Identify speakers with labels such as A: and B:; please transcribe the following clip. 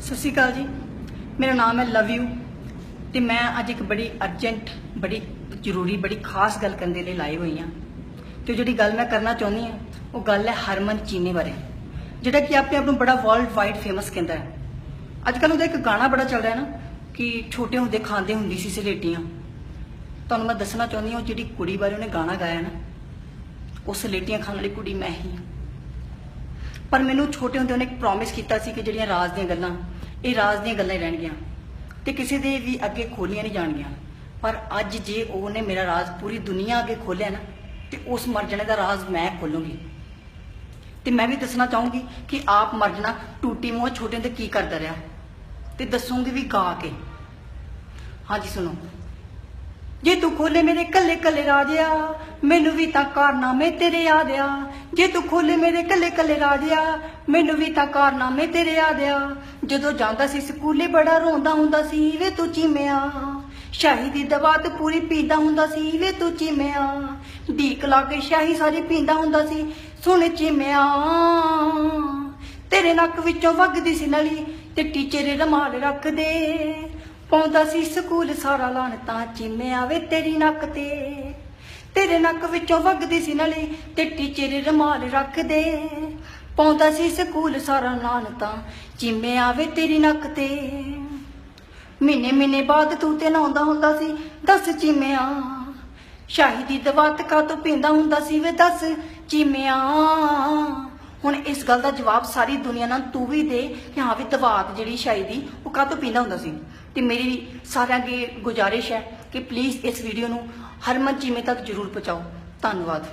A: ਸਤਿ ਸ਼੍ਰੀ ਅਕਾਲ ਜੀ। ਮੇਰਾ ਨਾਮ ਹੈ ਲਵ ਯੂ ਤੇ ਮੈਂ ਅੱਜ ਇੱਕ ਬੜੀ ਅਰਜੈਂਟ ਬੜੀ ਜ਼ਰੂਰੀ, ਬੜੀ ਖਾਸ ਗੱਲ ਕਰਨ ਦੇ ਲਈ ਲਾਈ ਹੋਈ ਹਾਂ। ਤੇ ਜਿਹੜੀ ਗੱਲ ਮੈਂ ਕਰਨਾ ਚਾਹੁੰਦੀ ਹਾਂ, ਉਹ ਗੱਲ ਹੈ ਹਰਮਨ ਚੀਨੀ ਬਾਰੇ, ਜਿਹੜਾ ਕਿ ਆਪਣੇ ਆਪ ਨੂੰ ਬੜਾ ਵਰਲਡ ਵਾਈਡ ਫੇਮਸ ਕਹਿੰਦਾ ਹੈ। ਅੱਜ ਕੱਲ੍ਹ ਉਹਦਾ ਇੱਕ ਗਾਣਾ ਬੜਾ ਚੱਲ ਰਿਹਾ ਨਾ, ਕਿ ਛੋਟੇ ਹੁੰਦੇ ਖਾਂਦੇ ਹੁੰਦੀ ਸੀ ਸਲੇਟੀਆਂ। ਤੁਹਾਨੂੰ ਮੈਂ ਦੱਸਣਾ ਚਾਹੁੰਦੀ ਹਾਂ, ਉਹ ਜਿਹੜੀ ਕੁੜੀ ਬਾਰੇ ਉਹਨੇ ਗਾਣਾ ਗਾਇਆ ਨਾ, ਉਹ ਸਲੇਟੀਆਂ ਖਾਣ ਵਾਲੀ ਕੁੜੀ ਮੈਂ ਹੀ ਪਰ ਮੈਨੂੰ ਛੋਟੇ ਹੁੰਦੇ ਉਹਨੇ ਇੱਕ ਪ੍ਰੋਮਿਸ ਕੀਤਾ ਸੀ ਕਿ ਜਿਹੜੀਆਂ ਰਾਜ਼ ਦੀਆਂ ਗੱਲਾਂ ਇਹ ਰਾਜ਼ ਦੀਆਂ ਗੱਲਾਂ ਹੀ ਰਹਿਣਗੀਆਂ ਤੇ ਕਿਸੇ ਦੇ ਵੀ ਅੱਗੇ ਖੋਲੀਆਂ ਨਹੀਂ ਜਾਣਗੀਆਂ। ਪਰ ਅੱਜ ਜੇ ਉਹਨੇ ਮੇਰਾ ਰਾਜ਼ ਪੂਰੀ ਦੁਨੀਆ ਅੱਗੇ ਖੋਲਿਆ ਨਾ, ਤੇ ਉਸ ਮਰਜਣੇ ਦਾ ਰਾਜ਼ ਮੈਂ ਖੋਲੂੰਗੀ। ਤੇ ਮੈਂ ਵੀ ਦੱਸਣਾ ਚਾਹੂੰਗੀ ਕਿ ਆਪ ਮਰਜਣਾ ਟੂਟੀ ਮੂੰਹ ਛੋਟੇ 'ਤੇ ਕੀ ਕਰਦਾ ਰਿਹਾ? ਤੇ ਦੱਸੂੰਗੀ ਵੀ ਗਾ ਕੇ। ਹਾਂਜੀ, ਸੁਣੋ। ਜੇ ਤੂੰ ਖੋਲੇ ਮੇਰੇ ਕੱਲੇ ਕੱਲੇ ਰਾਜਿਆ, ਮੈਨੂੰ ਵੀ ਤਾਂ ਕਾਰਨਾਮੇ ਤੇਰੇ ਯਾਦ ਆ। ਜੇ ਤੂੰ ਖੋਲੇ ਮੇਰੇ ਕੱਲੇ ਕੱਲੇ ਰਾਜਿਆ, ਮੈਨੂੰ ਵੀ ਤਾਂ ਕਾਰਨਾਮੇ ਤੇਰੇ ਯਾਦ ਆ। ਜਦੋਂ ਜਾਂਦਾ ਸੀ ਸਕੂਲੇ ਬੜਾ ਰੋਂਦਾ ਹੁੰਦਾ ਸੀ, ਵੇ ਤੂੰ ਚੀਮਿਆ। ਸ਼ਾਹੀ ਦੀ ਦਵਾ ਤੇ ਪੂਰੀ ਪੀਂਦਾ ਹੁੰਦਾ ਸੀ, ਵੇ ਤੂੰ ਚੀਮਿਆ। ਢੀਕ ਲਾ ਕੇ ਸ਼ਾਹੀ ਸਾਰੀ ਪੀਂਦਾ ਹੁੰਦਾ ਸੀ, ਸੁਣ ਚੀਮਿਆ। ਤੇਰੇ ਨੱਕ ਵਿੱਚੋਂ ਵਗਦੀ ਸੀ ਨਲੀ ਤੇ ਟੀਚਰ ਰਮਾਲ ਰੱਖਦੇ। ਪਾਉਂਦਾ ਸੀ ਸਕੂਲ ਸਾਰਾ ਲਾਣ ਤਾਂ ਚਿੰਮਿਆ ਵੇ ਤੇਰੀ ਨੱਕ ਤੇ। ਤੇਰੇ ਨੱਕ ਵਿੱਚੋਂ ਵਗਦੀ ਸੀ ਨਲੀ ਤੇ ਟੀਚਰ ਰਮਾਲ ਰੱਖਦੇ। ਪਾਉਂਦਾ ਸੀ ਸਕੂਲ ਸਾਰਾ ਲਾਣ ਤਾਂ ਚਿੰਮਿਆ ਵੇ ਤੇਰੀ ਨੱਕ ਤੇ। ਮਹੀਨੇ ਮਹੀਨੇ ਬਾਅਦ ਤੂੰ ਤੇ ਨਹਾਉਂਦਾ ਹੁੰਦਾ ਸੀ, ਦੱਸ ਚੀਮਿਆ। ਸ਼ਾਹੀ ਦੀ ਦਵਾਤ ਕਾ ਤੂੰ ਪੀਂਦਾ ਹੁੰਦਾ ਸੀ ਵੇ ਦੱਸ ਚੀਮਿਆ। ਗੱਲ ਦਾ ਜਵਾਬ ਸਾਰੀ ਦੁਨੀਆ ਨਾਲ ਤੂੰ ਵੀ ਦੇ ਕਿ ਹਾਂ ਵੀ ਦਵਾਤ ਜਿਹੜੀ ਸ਼ਾਹੀ ਦੀ, ਉਹ ਕਾਹ ਤੋਂ ਪੀਂਦਾ ਹੁੰਦਾ ਸੀ? ਤੇ ਮੇਰੀ ਸਾਰਿਆਂ ਦੀ ਗੁਜ਼ਾਰਿਸ਼ ਹੈ ਕਿ ਪਲੀਜ਼ ਇਸ ਵੀਡੀਓ ਨੂੰ ਹਰਮਨ ਚੀਮੇ ਤੱਕ ਜਰੂਰ ਪਹੁੰਚਾਓ। ਧੰਨਵਾਦ।